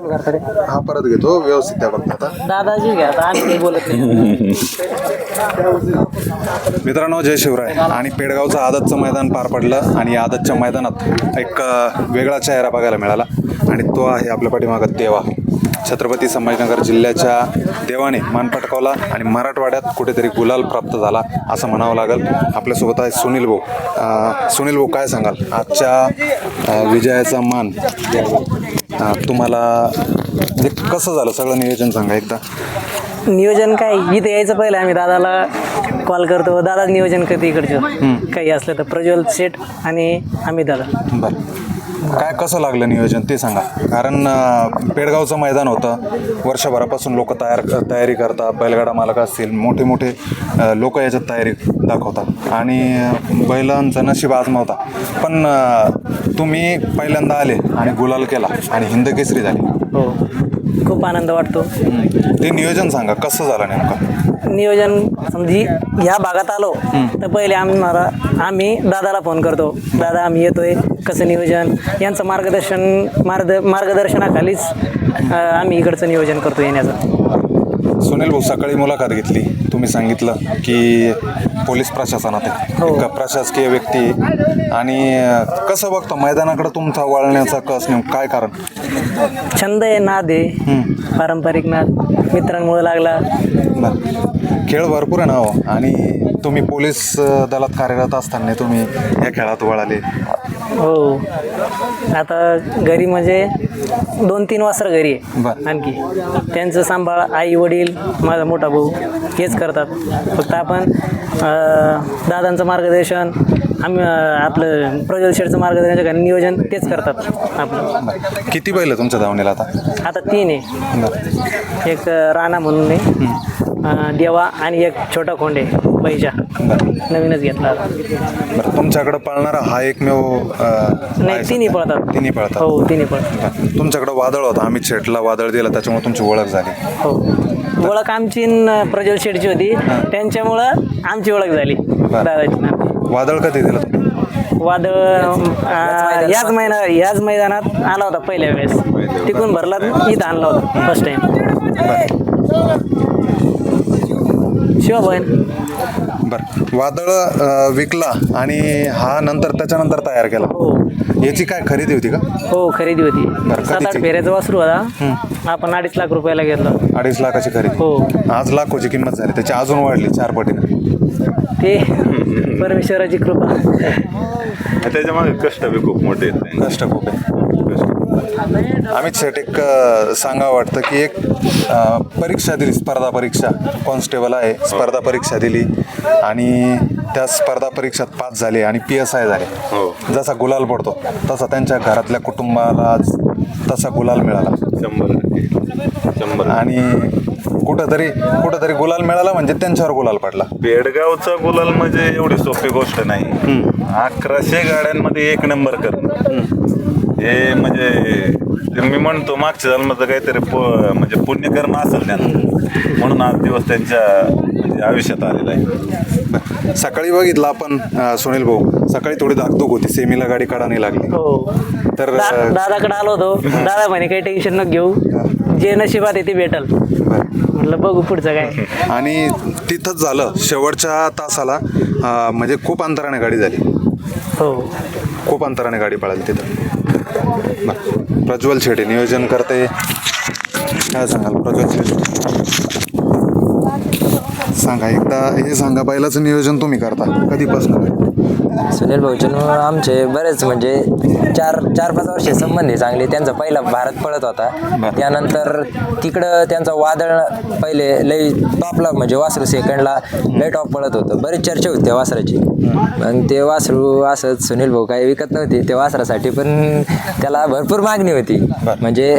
हा परत घेतो. व्यवस्थित त्या बघता आता. दादाजी घ्या आता आम्ही काही बोलत नाही. मित्रांनो जय शिवराय. आणि पेडगावचं आदतचं मैदान पार पडलं आणि या आदतच्या मैदानात एक अ, वेगळा चेहरा बघायला मिळाला. आणि तो आहे आपल्या पाठीमागं देवा. छत्रपती संभाजीनगर जिल्ह्याच्या देवाने मान पटकावला आणि मराठवाड्यात कुठेतरी गुलाल प्राप्त झाला असं म्हणावं लागेल. आपल्यासोबत आहे सुनील भाऊ. अ, सुनील भाऊ काय सांगाल? आजच्या अ, विजयाचा मान. तुम्हाला म्हणजे कसं झालं सगळं नियोजन सांगा एकदा. नियोजन काय इथे यायचं पहिलं आम्ही दादाला कॉल करतो. दादा नियोजन करते इकडचं. काही असलं तर प्रज्वल शेठ आणि आम्ही दादा. बरं. काय कसं लागलं नियोजन ते सांगा. कारण पेडगावचं मैदान होतं. वर्षभरापासून लोक तयार तयारी करतात. बैलगाडा मालक असतील. मोठे मोठे लोक याच्यात तयारी दाखवतात. आणि बैलांचं नशीब आजमावता. पण तुम्ही पहिल्यांदा आले आणि गुलाल केला आणि हिंद केसरी झाली. हो. खूप आनंद वाटतो. ते नियोजन सांगा. कसं झालं नेमकं? नियोजन समजी ह्या भागात आलो तर पहिले आम्हाला आम्ही दादाला फोन करतो. दादा आम्ही येतोय. कसं नियोजन? यांचं मार्गदर्शन मार्ग मार्गदर्शनाखालीच आम्ही इकडचं नियोजन करतो येण्याचं. सुनील भाऊ सकाळी मुलाखत घेतली. तुम्ही सांगितलं की पोलीस प्रशासनात आहे. हो. एक प्रशासकीय व्यक्ती आणि अं, कसं बघतो मैदानाकडे तुमचा वळण्याचा कस नेम काय कारण? छंद आहे नाद आहे. पारंपरिक नाद. मित्रांमुळे लागला. बरं. खेळ भरपूर आहे ना हो? आणि तुम्ही पोलीस अं, दलात कार्यरत असताना तुम्ही या खेळात वळाले. हो. आता घरी म्हणजे दोन तीन वाजता घरी आहे. आणखी. त्यांचं सांभाळ आई वडील माझा मोठा भाऊ हेच करतात. फक्त आपण दादांचं मार्गदर्शन आम्ही आपलं प्रज्वल शेठचं मार्गदर्शन नियोजन तेच करतात आपलं. किती बैल तुमच्या धावणीला आता? आता तीन आहे. एक राणा म्हणून आहे. देवा आणि एक छोटा खोंडे. बरं नवीनच घेतला. बरं तुमच्याकडे पळणारा हा एकमेव अं, नाही आहे. तिन्ही सध्या. पळतात. तिन्ही पळतात. हो तिन्ही पळतात. बरं. तुमच्याकडे वादळ होता. आम्ही शेटला वादळ दिलं त्याच्यामुळे तुमची ओळख झाली. हो. ओळख आमची न प्रज्वल होती. त्यांच्यामुळं आमची ओळख झाली. दादाची वादळ कधी दिलं तुम्ही? वादळ अं, याच महिना याच मैदानात आला होता पहिल्या वेळेस. तिकून भरला इथं आणला होता फर्स्ट टाइम शिवाबन बरं. वादळ अं, विकला आणि हा नंतर त्याच्यानंतर तयार केला. हो. याची काय खरेदी होती का? हो खरेदी होती. बरं, सात आठ कधीची? फेऱ्याचा वासरू होता आपण अडीच लाख रुपयाला घेतला. अडीच लाखाची खरेदी. हो. आज लाखोची किंमत झाली. त्याची अजून वाढली चार पटीने. ते परमेश्वराची कृपा. त्याच्यामागे कष्ट बी खूप मोठे आहेत. कष्ट खूप आहे. अमित शेट एक अं, सांगावं वाटतं की एक परीक्षा दिली स्पर्धा परीक्षा. कॉन्स्टेबल आहे स्पर्धा परीक्षा दिली. आणि त्या स्पर्धा परीक्षात पास झाले आणि पी एस आय झाले. हो. जसा गुलाल पडतो तसा त्यांच्या घरातल्या कुटुंबाला आज तसा गुलाल मिळाला. शंभर टक्के. शंभर आणि कुठंतरी कुठंतरी गुलाल मिळाला म्हणजे त्यांच्यावर गुलाल पडला. पेडगावचा गुलाल म्हणजे एवढी सोपी गोष्ट नाही. अकराशे गाड्यांमध्ये एक नंबर करणं हे म्हणजे ते मी म्हणतो मागच्या जन्माचं काहीतरी प- म्हणजे पुण्यकर्म असेल त्यांना म्हणून आज दिवस त्यांच्या म्हणजे आयुष्यात आलेला आहे. सकाळी बघितलं आपण अं, सुनील भाऊ. सकाळी थोडी धाकधूक होती. सेमीला गाडी काढाने लागली. हो. तर दा- अं, दादाकडे आलो होतो. दादा म्हणे काही टेन्शन न घेऊ. जे नशिबात आहे ते भेटल. बरं. म्हटलं बघू पुढचं काय. आणि तिथंच झालं. शेवटच्या तासाला अं, म्हणजे खूप अंतराने गाडी झाली. हो. खूप अंतराने गाडी पळाली तिथं. प्रज्वल शेटे नियोजन करते. काय सांगाल प्रज्वल शेटे सांगा एकदा हे सांगा बैलाचं नियोजन तुम्ही करता कधीपासून? सुनील भाऊचन आमचे बरेच म्हणजे चार चार पाच वर्षे संबंध आहे चांगले. त्यांचा पहिला भारत पळत होता. त्यानंतर तिकडं त्यांचा वादळ पहिले लई टॉपला म्हणजे वासरू सेकंडला लई टॉप पळत होतं. बरीच चर्चा होती त्या वासराची. मग ते वासरू असंच सुनील भाऊ काही विकत नव्हते त्या वासरासाठी पण त्याला भरपूर मागणी होती. म्हणजे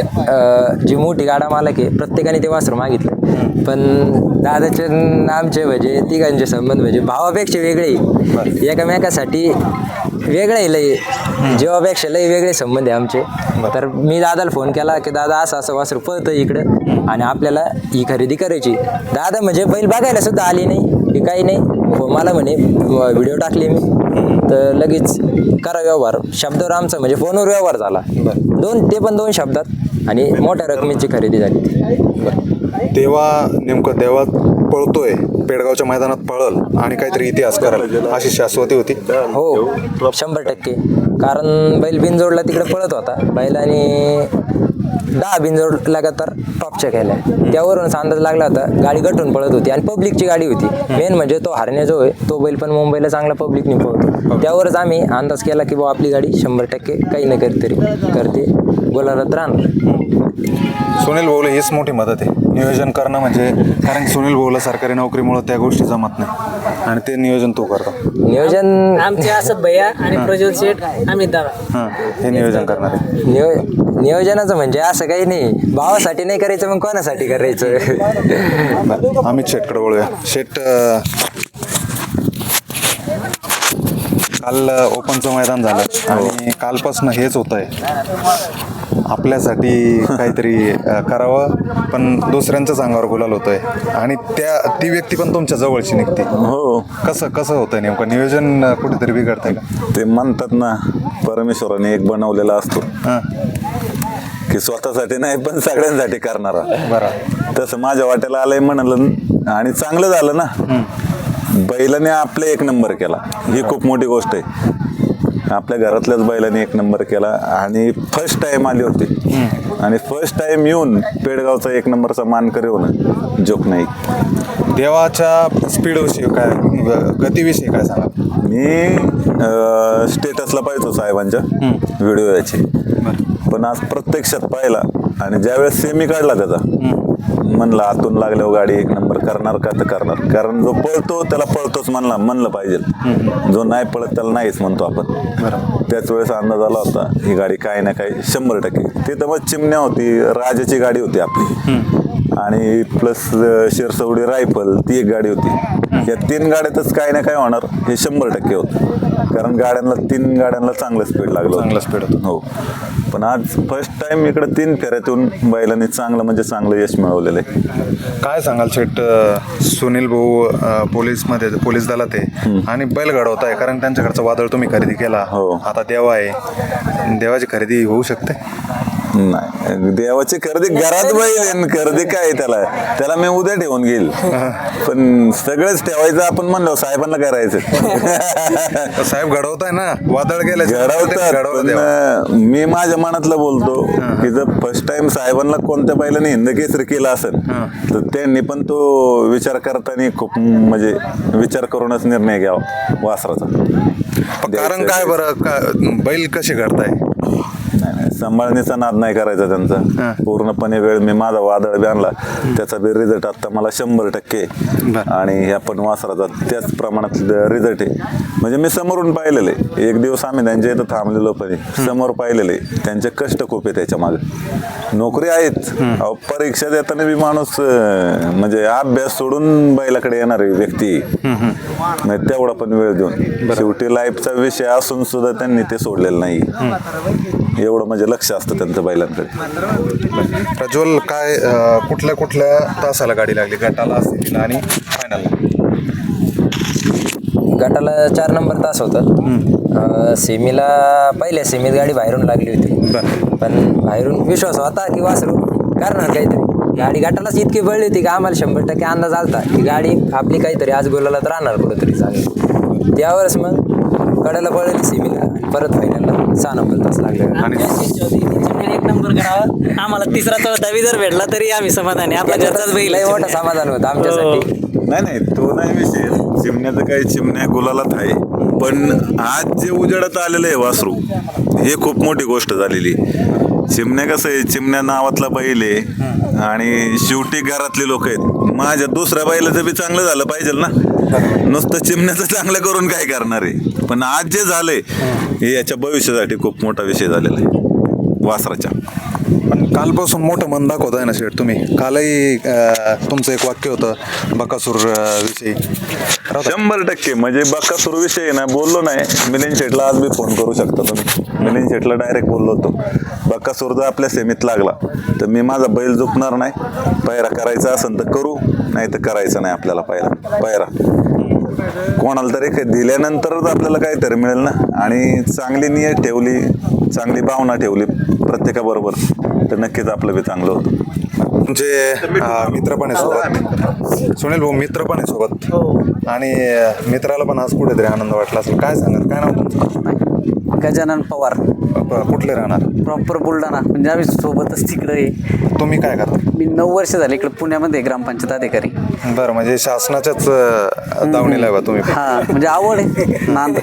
जी मोठी गाडा मालक आहे प्रत्येकाने ते वासरू मागितलं. पण दादाचे न आमचे म्हणजे तिघांचे संबंध म्हणजे भावापेक्षा वेगळे. एकामेकासाठी वेगळे लय जीवापेक्षा लय वेगळे संबंध आहे आमचे. तर मी दादाला फोन केला की दादा असं असं वासरू पळतं इकडं. आणि आपल्याला ही खरेदी करायची. दादा म्हणजे बैल बघायला सुद्धा आली नाही की काही नाही. हो, मला म्हणे व्हिडिओ टाकले मी. तर लगेच करा व्यवहार. शब्दावर आमचा म्हणजे फोनवर व्यवहार झाला. दोन ते पण दोन शब्दात आणि मोठ्या रकमेची खरेदी झाली. बरं. देवा नेमकं देवा पळतोय पेडगावच्या मैदानात पळल आणि काहीतरी इतिहास करल अशी शाश्वती होती. हो शंभर टक्के. कारण बैल बिनजोडला तिकडे पळत होता. बैलाने दहा बिनजोड लगातार टॉपच्या केल्या. त्यावरूनच अंदाज लागला होता गाडी गटून पळत होती आणि पब्लिकची गाडी होती. मेन म्हणजे तो हरण्या जो आहे तो बैल पण मुंबईला चांगला पब्लिकने पळतो. त्यावरच आम्ही अंदाज केला की बाबा आपली गाडी शंभर टक्के काही ना काहीतरी करते. बोलारात राहणार. सुनील भाऊला हीच मोठी मदत आहे. नियोजन करणं म्हणजे कारण की सुनील भाऊला सरकारी नोकरीमुळे त्या गोष्टी जमत नाही. आणि ते नियोजन तो करतो. नियोजन आमचे असत भैया आणि प्रज्वल शेठ अमित दादा हां हे नियोजन करणार आहे. नियो नियोजनाचं म्हणजे असं काही नाही. भावासाठी नाही करायचं मग कोणासाठी करायचं? बरं, अमित शेटकडे बोलूया शेट अं, काल ओपनचं मैदान झालं. आणि कालपासून हेच होत आहे आपल्यासाठी काहीतरी करावं. पण दुसऱ्यांच्याच अंगावर गुलाल होतोय. आणि त्या ती व्यक्ती पण तुमच्या जवळची निघते. हो. कसं कसं होतंय नेमकं? नियोजन कुठेतरी बिघडतंय का? ते म्हणतात ना परमेश्वराने एक बनवलेला असतो. की स्वतःसाठी नाही पण सगळ्यांसाठी करणारा. बरं. तसं माझ्या वाट्याला आलंय म्हणाल आणि चांगलं झालं ना. बैलाने आपले एक नंबर केला. ही खूप मोठी गोष्ट आहे. आपल्या घरातल्याच बैलाने एक नंबर केला आणि फर्स्ट टाइम आली होती. आणि फर्स्ट टाइम येऊन पेडगावचा एक नंबरचा मानकरी होणं जोक नाही. देवाच्या स्पीडविषयी काय गतीविषयी काय सांगा मी स्टेटसला पाहिजे साहेबांच्या व्हिडिओ याचे. पण आज प्रत्यक्षात पाहिला आणि ज्यावेळेस सेमी काढला त्याचा म्हणलं आतून लागल्यावर गाडी एक नंबर करणार का तर करणार. कारण जो पळतो त्याला पळतोच म्हणला म्हणलं पाहिजे. जो नाही पळत त्याला नाहीच म्हणतो आपण. त्याच वेळेस अंदाज आला होता ही गाडी काय ना काय शंभर टक्के. तिथं मग चिमण्या होती राजाची गाडी होती आपली. आणि प्लस शिरसवडी रायफल ती एक गाडी होती. या तीन गाड्यातच काय ना काय होणार हे शंभर टक्के होतं. कारण गाड्यांना तीन गाड्यांना चांगलं स्पीड लागलं होतं. चांगलं speed होतं. हो. पण आज फर्स्ट टाइम इकडे तीन फेऱ्यात येऊन बैलांनी चांगलं म्हणजे चांगलं यश मिळवलेलं आहे. काय सांगाल शेट सुनील भाऊ पोलीसमध्ये पोलीस दलात आहे आणि बैल घडवत आहे कारण त्यांच्याकडचं वादळ तुम्ही खरेदी केला. हो. आता देवा आहे. देवाची खरेदी होऊ शकते? नाही. देवाची खरेदी घरात बैल खरेदी काय त्याला? त्याला मी उद्या ठेवून घेईल. पण सगळंच ठेवायचं आपण म्हणलो साहेबांना करायचं. साहेब घडवत आहे ना वादळ गेले घडवतात मी माझ्या मनातलं बोलतो की जर फर्स्ट टाइम साहेबांना कोणत्या बैलाने हिंद केसरी केला असेल तर त्यांनी पण तो विचार करताना खूप म्हणजे विचार करूनच निर्णय घ्यावा वासराचा. कारण काय बरं? बैल कसे घडताय? सांभाळणीचा नाद नाही करायचा. त्यांचा. पूर्णपणे वेळ मी माझा वादळ बी आणला. त्याचा बी रिझल्ट आता मला शंभर टक्के. आणि ह्या पण वासराचा त्याच प्रमाणात रिझल्ट आहे. म्हणजे मी समोरून पाहिलेले. एक दिवस आम्ही त्यांच्या इथं थांबलेलो पण. समोर पाहिलेले. त्यांचे कष्ट खूप आहे त्याच्यामागे. नोकरी आहेत. परीक्षा देताना बी माणूस म्हणजे अभ्यास सोडून बैलाकडे येणारी व्यक्ती. तेवढा पण वेळ देऊन. शेवटी लाईफचा विषय असून सुद्धा त्यांनी ते सोडलेलं नाही. एवढं म्हणजे लक्ष असतं त्यांचं बैलांकडे. प्रज्वल काय अं, कुठल्या कुठल्या तासाला गाडी लागली? गटाला आणि फायनलला गटाला चार नंबर तास होता. अं, सेमीला पहिल्या सेमीत गाडी बाहेरून लागली होती. पण बाहेरून विश्वास होता की वासरू करणार काहीतरी. गाडी गटालाच इतकी बळली होती की आम्हाला शंभर टक्के अंदाज आलता की गाडी आपली काहीतरी आज गोलाला तर राहणार कुठंतरी चांगली. त्यावरच मग कडाला पळली सेमीला आणि परत फायनलला. सहा नंबर तास लागले. आणि एक नंबर करावा. आम्हाला तिसरा चौथावी जर भेटला तरी आम्ही समाधानी. आपला घरचाच बैल लय आहे. मोठं समाधान होतं आमच्यासाठी. नाही नाही तो नाही विषय. चिमण्याचं काही चिमण्या गुलालात आहे. पण आज जे उजेडात आलेलं आहे वासरू हे खूप मोठी गोष्ट झालेली चिमण्या कसं आहे? चिमण्या नावातला बैल आहे. आणि शेवटी घरातले लोक आहेत. माझ्या दुसऱ्या बैलाचं बी चांगलं झालं पाहिजे ना? नुसतं चिमण्याचं चांगलं करून काय करणार आहे? पण आज जे झालंय हे याच्या भविष्यासाठी खूप मोठा विषय झालेला आहे. वासराच्या. पण कालपासून मोठं मन दाखवत आहे ना शेठ तुम्ही. कालही अं, तुमचं एक वाक्य होतं बकासूर अं, विषयी. राहू द्या. शंभर टक्के. म्हणजे बक्कासूर विषयी ना बोललो नाही. मिलिंद शेटला आज मी फोन करू शकता तुम्ही. मिलिंद शेटला डायरेक्ट बोललो होतो. बक्कासूर जर आपल्या सेमीत लागला तर मी माझा बैल झुकणार नाही. पायरा करायचा असेल तर करू नाही तर करायचं नाही आपल्याला पायरा. पायरा. कोणाला तरी काही दिल्यानंतरच आपल्याला काहीतरी मिळेल ना. आणि चांगली नियत ठेवली चांगली भावना ठेवली प्रत्येकाबरोबर तर नक्कीच आपलं बी चांगलं होतं. तुमचे अं, मित्र पण आहे सोबत सुनील भाऊ मित्र पण आहे सोबत आणि अं, मित्राला पण आज कुठेतरी आनंद वाटला असेल. काय सांगाल? काय नाव तुमचं? गजानन पवार. प- कुठले राहणार? प्रॉपर बुलढाणा. म्हणजे आम्ही सोबतच तिकडे. आहे. तुम्ही काय करता? मी नऊ वर्ष झाले इकडे पुण्यामध्ये ग्रामपंचायत अधिकारी. बरं म्हणजे शासनाच्याच अं, दावणीला आहे बा तुम्ही. हा म्हणजे आवड आहे नांद.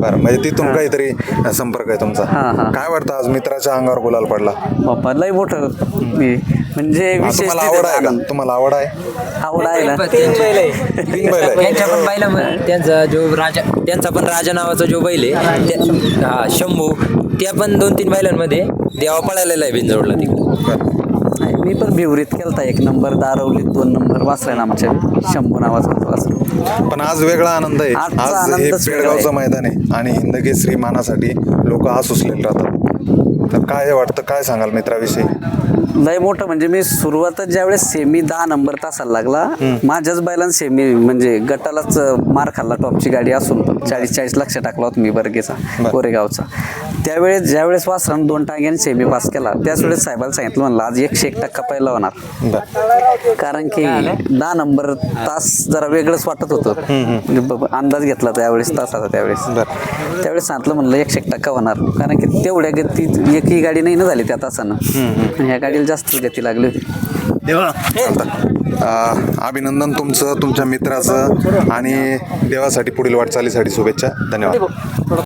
बरं म्हणजे तिथून काहीतरी संपर्क आहे तुमचा. हा, हा. काय वाटतं आज मित्राच्या अंगावर गुलाल पडला? बाप्पा लय मोठं. हे. म्हणजे हा, विशेष तुम्हाला आवड आहे का. तुम्हाला आवड आहे? आवड आहे ना. तीन बैल आहे. त्यांच्या पण बैला त्यांचा जो राजा त्यांचा पण राजा नावाचा जो बैल आहे त्या- हा शंभू त्या पण दोन तीन बैलांमध्ये देवा पळालेला आहे बिंजोडला तिकडे. नाही, मी पण भिवरीत केलता. एक नंबर दारवलीत दोन नंबर वाचलाय ना आमच्या शंभू नावाचा वाचलो पण आज वेगळा आनंद आहे. आजचा आज हे आनंदच वेगळा आहे. मैदान आहे आणि हिंदकेसरी मानासाठी लोक हसुसलेले राहतात. तर काय वाटतं? काय सांगाल मित्राविषयी? लय मोठं म्हणजे मी सुरुवातच ज्यावेळेस सेमी दहा नंबर तासाला लागला माझ्याच बैलांना सेमी म्हणजे गटालाच मार खाल्ला टॉपची गाडी असून पण. चाळीस चाळीस लक्ष टाकला होता मी बर्गेचा कोरेगावचा. त्यावेळेस ज्यावेळेस वासरानं दोन टांग्याने सेमी पास केला त्याच वेळेस साहेबाला सांगितलं म्हणलं आज एकशे एक टक्का पहिला होणार. कारण की दहा नंबर तास जरा वेगळंच वाटत होतं. म्हणजे अंदाज घेतला त्यावेळेस तासाचा त्यावेळेस. त्यावेळेस सांगितलं म्हणलं एकशे एक टक्का होणार. कारण की तेवढ्या गतीत एकही गाडी नाही ना झाली त्या तासानं ह्या गाडीला जास्त गती लागली होती. अं, अभिनंदन तुमचं तुमच्या मित्राचं आणि देवासाठी पुढील वाटचालीसाठी शुभेच्छा. धन्यवाद.